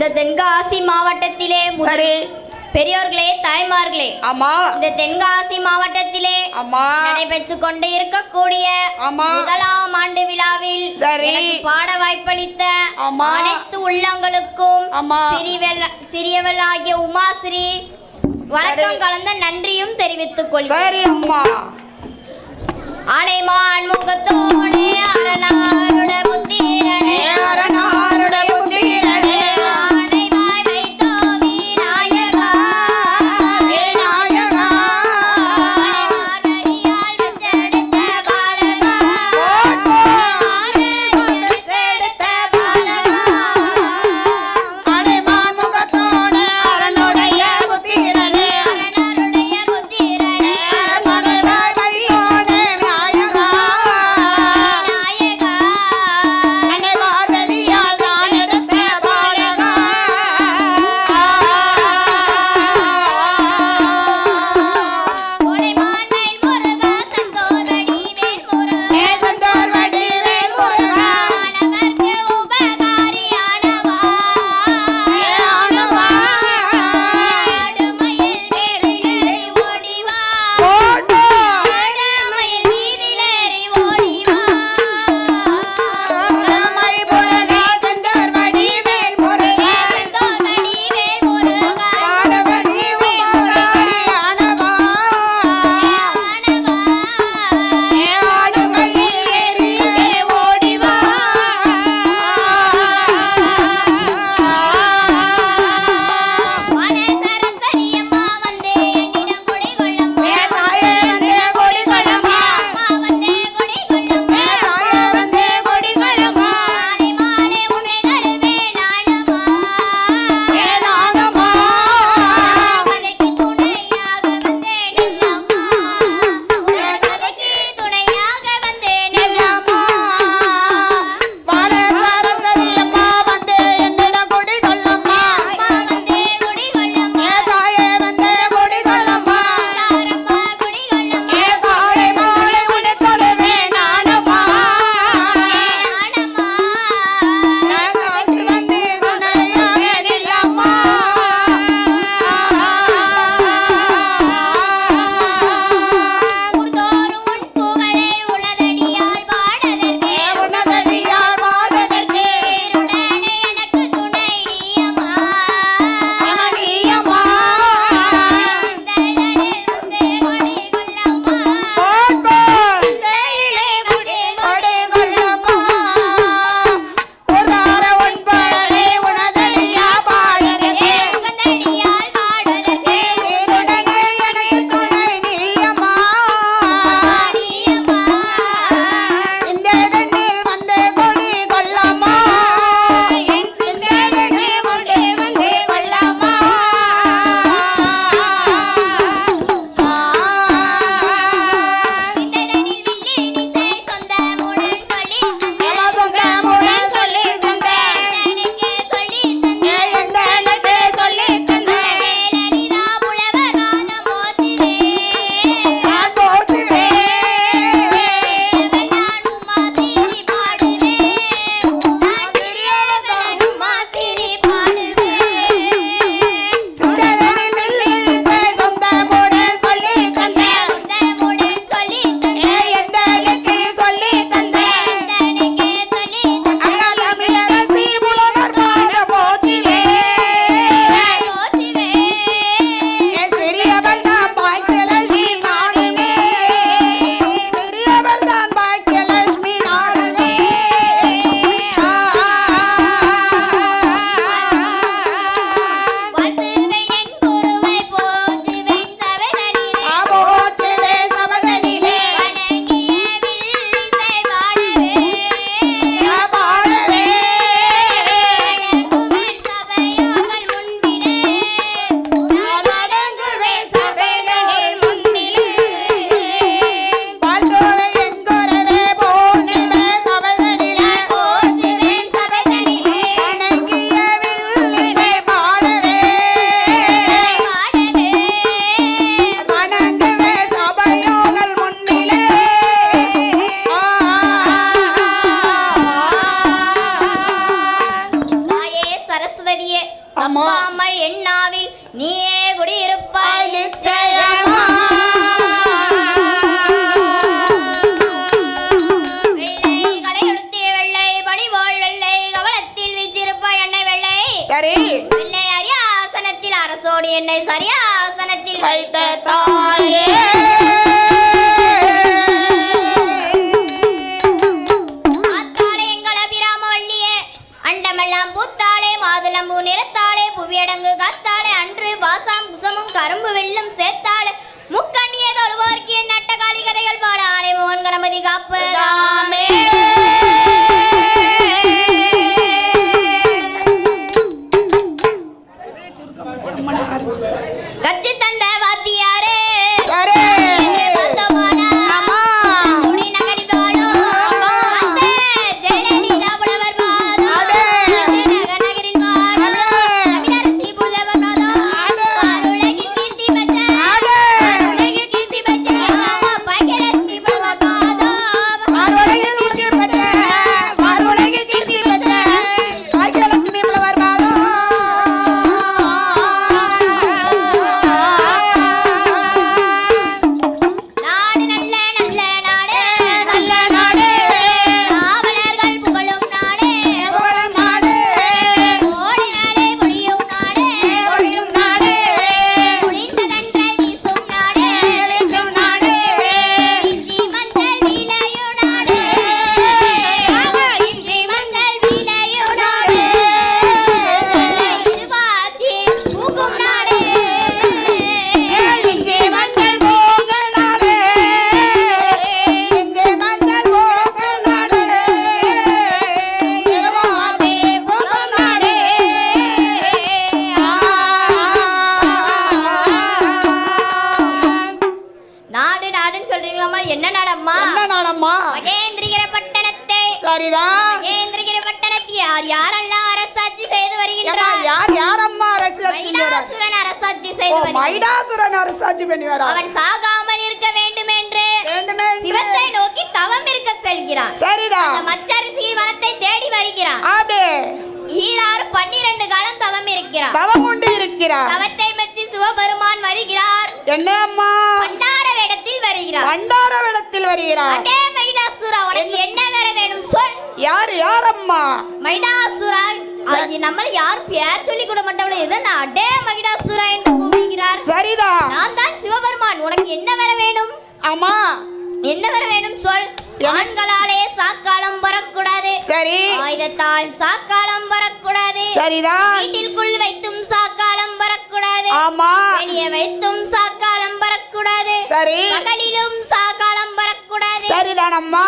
மாவட்டத்திலே முதல்- சரி பெரியோர்களே தாய்மார்களே ஆமா இந்த தென்காசி மாவட்டத்திலே ஆமா நடைபெற்று கொண்டு இருக்கக்கூடிய ஆமா. முதலாம் ஆண்டு விழாவில் சரி. பாட வாய்ப்பளித்த ஆமா. அனைத்து உள்ளங்களுக்கும் ஆமா. சிறியவள் சிறியவளாகிய உமாஸ்ரீ வணக்கம். கலந்த நன்றியும் தெரிவித்துக் கொள்கிறேன் சரி அம்மா ஆனைமான் முகத்தோடு அரணாருட புத்திரனே அரணாருடைய என்னாவில் நீயே குடியிருப்பாய் நிச்சய வருகின்றார். யார் யார் அம்மா அரசாட்சி மைடாசுரன் அரசாட்சி செய்து அவன் சாகாமல் இருக்க வேண்டும் என்று நோக்கி தவம் இருக்க செல்கிறான். சரிதான். மச்சரிசி வனத்தை தேடி வருகிறான். அதே. ஈராறு பன்னிரண்டு காலம் தவம் இருக்கிறார். தவம் கொண்டு இருக்கிறார். தவத்தை மெச்சி சிவபெருமான் வருகிறார். என்னம்மா பண்டார வேடத்தில் வருகிறார். பண்டார வேடத்தில் வருகிறார். அதே மைடாசுரா உனக்கு என்ன வேற வேணும்? சொல். யார் யாரம்மா? மைடாசுரா நம்ம யார் பேர் சொல்லி கூட மாட்டவள. இத நான் அடே மகிடா என்று கூப்பிடுகிறார் சரிதான் நான் தான் சிவபெருமான். உனக்கு என்ன வர வேணும்? ஆமா. என்ன வர வேணும் சொல். ஆண்களாலே சாக்காலம் வரக்கூடாது. சரி. ஆயுதத்தால் சாக்காலம் வரக்கூடாது. சரிதான் வீட்டிற்குள் வைத்தும் சாக்காலம் வரக்கூடாது. ஆமா. வெளியே வைத்தும் சாக்காலம் வரக்கூடாது. சரி. பகலிலும் சாக்காலம் வரக்கூடாது. சரிதான் அம்மா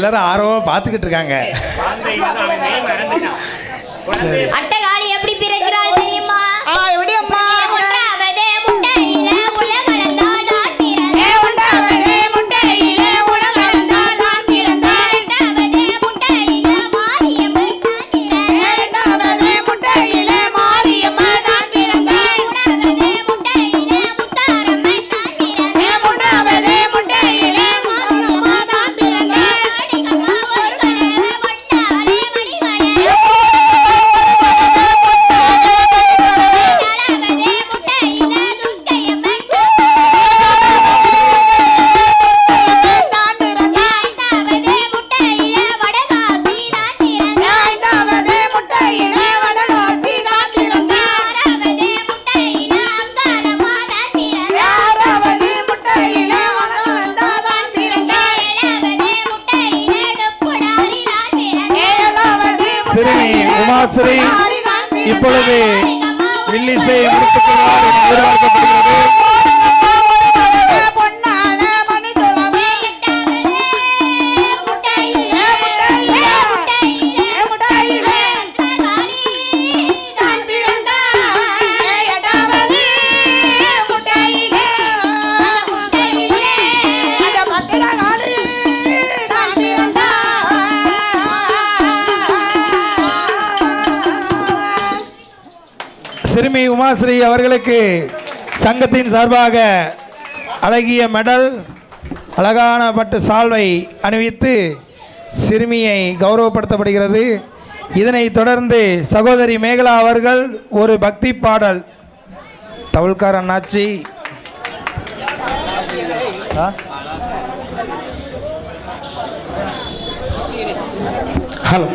எல்லாரும் ஆர்வமாக பார்த்துக்கிட்டு இருக்காங்க. pueblo de உமாஸ்ரீ அவர்களுக்கு சங்கத்தின் சார்பாக அழகிய மெடல் அழகான பட்டு சால்வை அணிவித்து சிறுமியை கௌரவப்படுத்தப்படுகிறது. இதனைத் தொடர்ந்து சகோதரி மேகலா அவர்கள் ஒரு பக்தி பாடல். தவுல்கார் அண்ணாச்சி. ஹலோ.